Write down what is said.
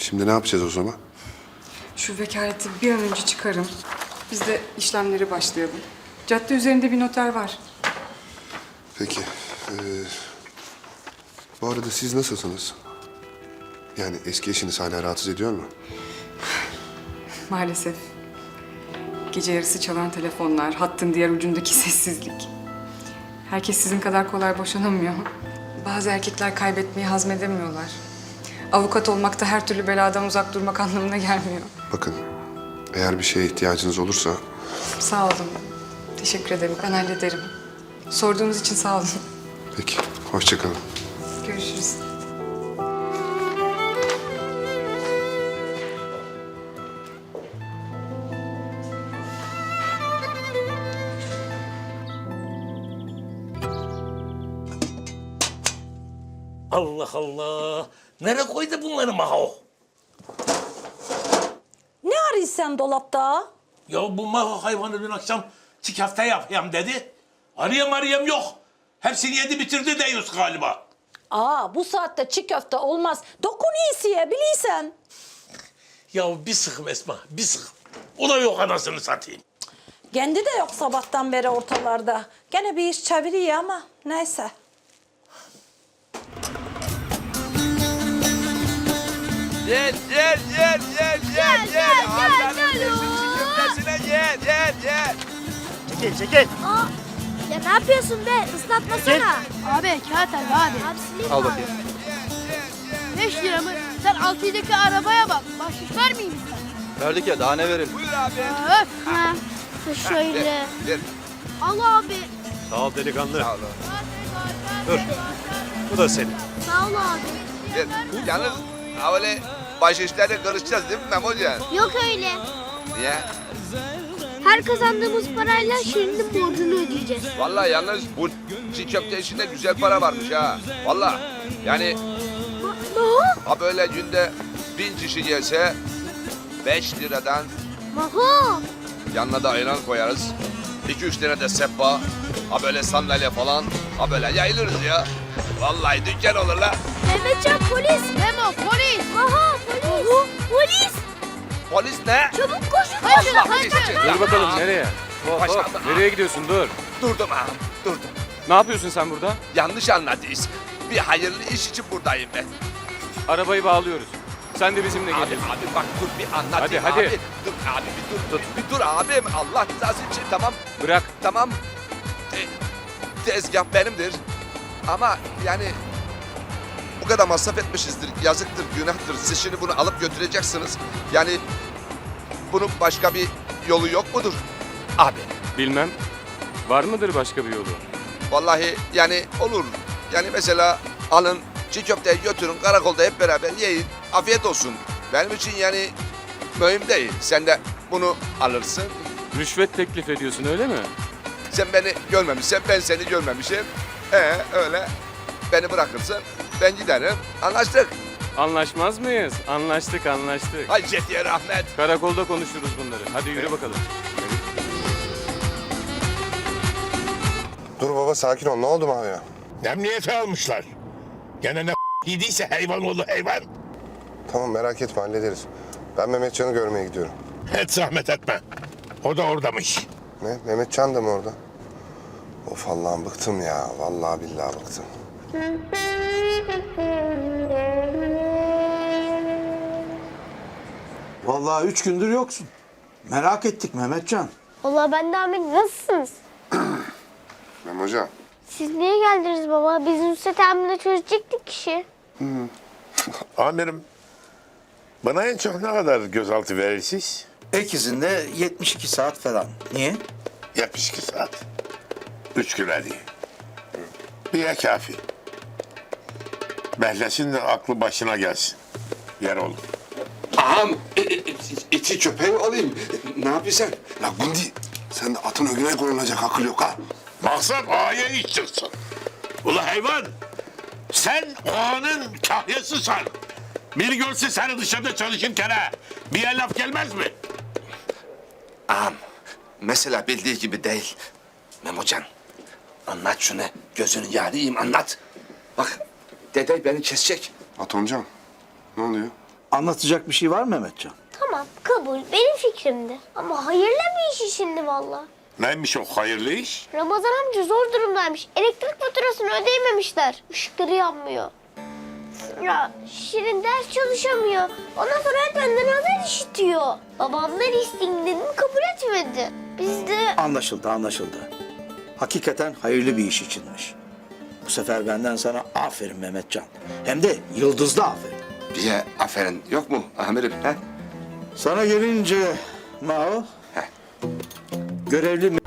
Şimdi ne yapacağız o zaman? Şu vekaleti bir an önce çıkarın. Biz de işlemlere başlayalım. Cadde üzerinde bir noter var. Peki. ee, bu arada siz nasılsınız? Yani eski eşiniz hala rahatsız ediyor mu? Maalesef. Gece yarısı çalan telefonlar, hattın diğer ucundaki sessizlik. Herkes sizin kadar kolay boşanamıyor. Bazı erkekler kaybetmeyi hazmedemiyorlar. Avukat olmak da her türlü beladan uzak durmak anlamına gelmiyor. Bakın, eğer bir şeye ihtiyacınız olursa Sağ olun. Teşekkür ederim. Ben hallederim. Sorduğunuz için sağ olun. peki, hoşça kalın. Görüşürüz. Allah Allah. Nereye koydu bunları Maho? Ne arıyorsun sen dolapta? Ya bu Maho hayvanı dün akşam çiğ köfte yapayım dedi. Arayam arayam yok. Hepsini yedi bitirdi deyiz galiba. Aa bu saatte çiğ köfte olmaz. Dokun iyisiye biliysen. Ya bir sıkım Esma, bir sıkım. O da yok anasını satayım. Kendi de yok sabahtan beri ortalarda. Gene bir iş çeviriyor ama neyse. Gel gel gel gel gel gel. Hasan'ın yeşil köftesine gel gel gel. Çekil çekil. Aa, ya ne yapıyorsun be? Islatmasana. Abi kağıt abi abi. Al bakayım. 5 lira mı? Sen altıydaki arabaya bak. Bahşiş vermeyeyim mi? Verdik ya daha ne verin? Buyur abi. Öf. Ha. Şöyle. Ver. Al abi. Sağ ol delikanlı. Sağ ol. Dur. Bu da senin. Sağ ol abi. Ver. Yalnız ha öyle baş işlerle karışacağız değil mi Memocan? Yok öyle. Niye? Her kazandığımız parayla Şirin'in borcunu ödeyeceğiz. Vallahi yalnız bu çiğ köfte işinde güzel para varmış ha. Vallahi yani Maho. ha böyle günde bin kişi gelse beş liradan Maho. yanına da ayran koyarız. İki üç tane de sehpa. Ha böyle sandalye falan. Ha böyle yayılırız ya. Vallahi dükkan olur la. Mehmetcan polis. Memo polis. Maho polis. Polis. Ne? Çabuk koş. Allah polis için. Dur bakalım nereye? Hop, hop. Nereye gidiyorsun dur. Durdum ağam, durdum. Ne yapıyorsun sen burada? Yanlış anladıyız. Bir hayırlı iş için buradayım ben. Arabayı bağlıyoruz. Sen de bizimle Abi, gel. abi bak dur bir anlatayım Hadi, hadi. abi. Dur abi bir dur, dur. Bir dur abim. Allah rızası için tamam, Bırak. tamam. E, tezgah benimdir. Ama yani bu kadar masraf etmişizdir. Yazıktır, günahtır. Siz şimdi bunu alıp götüreceksiniz. Yani bunun başka bir yolu yok mudur? Abi Bilmem. Var mıdır başka bir yolu? Vallahi yani olur. Yani mesela alın çiğ köfteyi götürün karakolda hep beraber yiyin. Afiyet olsun. Benim için yani mühim değil. Sen de bunu alırsın. Rüşvet teklif ediyorsun öyle mi? Sen beni görmemişsen ben seni görmemişim. Ee öyle beni bırakırsın. Ben giderim. Anlaştık. Anlaşmaz mıyız? Anlaştık anlaştık. Hay Cetiye rahmet. Karakolda konuşuruz bunları. Hadi yürü bakalım. Dur baba sakin ol. Ne oldu mavi ya? Emniyete almışlar. Gene ne yediyse hayvan oğlu hayvan. Tamam merak etme hallederiz. Ben Mehmetcan'ı görmeye gidiyorum. Hiç zahmet etme. O da oradamış. Ne? Mehmetcan da mı orada? Of Allah'ım bıktım ya. Vallahi billahi bıktım. Vallahi üç gündür yoksun. Merak ettik Mehmetcan. Valla ben de Ahmet nasılsınız? Mem hocam. Siz niye geldiniz baba? Biz Nusret abimle çözecektik işi. Amirim, bana en çok ne kadar gözaltı verirsiniz? Ek izinde 72 saat falan. Niye? 72 saat. Üç gün hadi. Bir ya kafi. Behlesin de aklı başına gelsin. Yer olur. Ağam e, e, iti köpeği alayım. Ne yapıyorsun? La Gundi sen de atın ögüne koyulacak akıl yok ha. Maksat ağaya çıksın. Ula hayvan, sen ağanın kahyasısın. Bir görse seni dışarıda çalışırken ha, bir el laf gelmez mi? Ağam mesela bildiği gibi değil. Memocan anlat şunu. Gözünü yarayım anlat. Bak dede beni kesecek. Atomcan ne oluyor? Anlatacak bir şey var mı Mehmetcan? Tamam kabul benim fikrimdi. Ama hayırlı bir iş şimdi valla. Neymiş o hayırlı iş? Ramazan amca zor durumdaymış. Elektrik faturasını ödeyememişler. Işıkları yanmıyor. Ya Şirin ders çalışamıyor. Ondan sonra öğretmenden azar işitiyor. Babamdan dedim kabul etmedi. Biz de Anlaşıldı, anlaşıldı. Hakikaten hayırlı bir iş içinmiş. Bu sefer benden sana aferin Mehmetcan. Hem de yıldızlı aferin. Bize aferin yok mu amirim? He? Sana gelince Mao, görevli